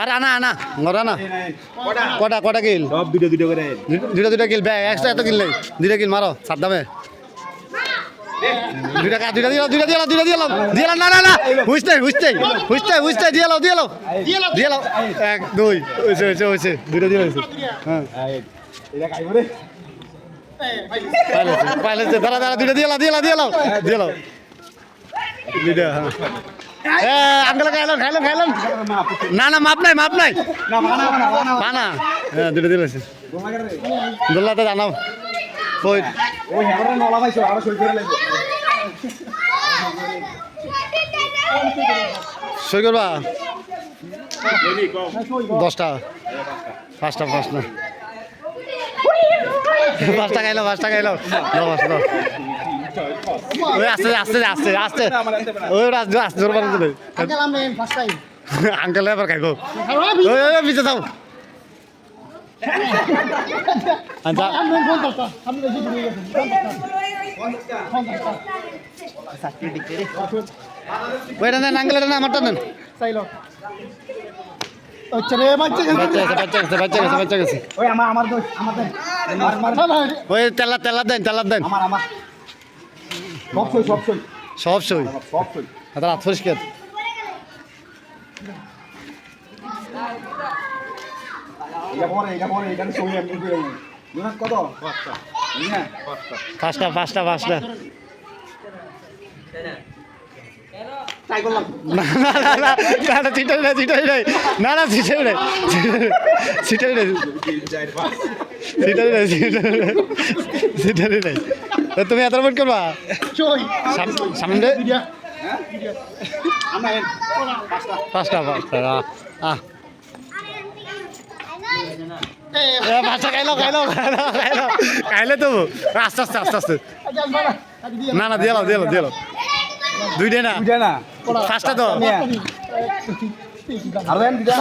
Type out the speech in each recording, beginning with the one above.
আরে আনা আনা ঘর আনা কটা কটা কিল সব দুটো দুটো করে দুটা দুটা কিল ব্যাগ এক্সট্রা এত কিল নেই দুটা কিল মারো সাত দামে দুটা কা দুটা দিলাম দুটা দিলাম দুটা দিলাম দিলাম না না না বুঝতে বুঝতে বুঝতে বুঝতে দিয়ে লাও দিয়ে লাও দিয়ে লাও এক দুই হয়েছে হয়েছে হয়েছে দুটা দিয়ে হয়েছে হ্যাঁ পাইলেছে পাইলেছে দাঁড়া দাঁড়া দুটা দিয়ে লাও দিয়ে লাও দিয়ে লাও দিয়ে লাও দুটা হ্যাঁ আঙ্কেল খাইলাম খাইলাম খাইলাম না না, মাপ নাই মাপ নাই। পানা হ্যাঁ দুটো দিয়ে হয়েছে গোমা করে জানাও ওই সই করবা? দশটা। পাঁচটা পাঁচটা। পাঁচটা খাইলো পাঁচটা খাইলো। দাও, পাঁচটা ওই আস্তে আস্তে আস্তে। আস্তে ওই ওটা আস্তে আস্তে জোর বানাতে দেয় আঙ্কেল এবার খাইবো। ওই ওই পিছে আচ্ছা। ওইটা নেন আঙ্কেল এটা না আমারটা নেন। চাইলো। আচ্ছা ওই ওই তেলা তেলা দেন তেলা দেন। আমার আমার। সব সই সব সই। সব সই? সব সই। এটা রাত পরিষ্কার পাঁচটা। পাঁচটা। পাঁচটা না না না না না না চিটাই নাই চিটাই নাই না না চিটাই নাই চিটাই নাই চিটাই নাই চিটাই নাই তো তুমি এত মিনিট করবা? সামনে পাঁচটা পাঁচটা আহ, পাঁচটা খাইলো খাইলো খাইলো খাইলো। খাইলে তো আস্তে আস্তে আস্তে আস্তে। না না দিয়ে দিয়ে দিয়ে দুইটাই না। না। পাঁচটা তো। আর দেন দিদা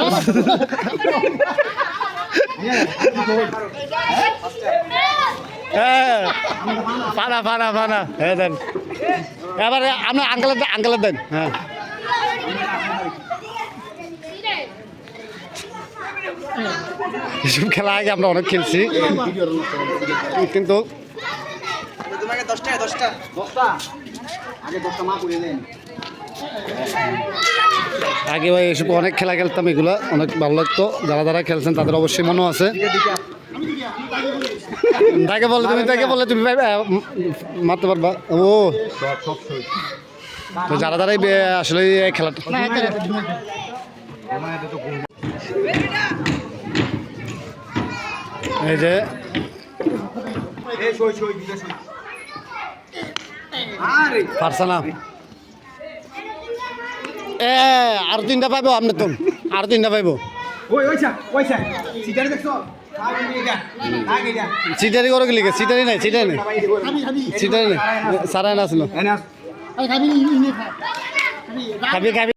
হ্যাঁ। পানা পানা পানা। হ্যাঁ দেন। এবারে আপনার আঙ্কেলের দেন আঙ্কেলের দেন। হ্যাঁ। এসব খেলা আগে আমরা অনেক খেলছি। কিন্তু আগে ভাই এসব অনেক খেলা খেলতাম, এগুলো অনেক ভালো লাগতো। যারা যারা খেলছেন, তাদের অবশ্যই মনে আছে। তাকে বলে তুমি তাকে বলে তুমি মারতে পারবা। ও। তো যারা যারাই আসলে এই খেলাটা এই যে আরে পারছে না এ আর তিনটা পাইবো আপনি তো আর তিনটা পাইব। ওই ওইছা ওইছা সিটারে দেখছ? করো চিটারি সিটারি করে গেলি সিটারি নাই সিটারি নাই। চিটারি নাই। সারাই না আসলো খাবি খাবি।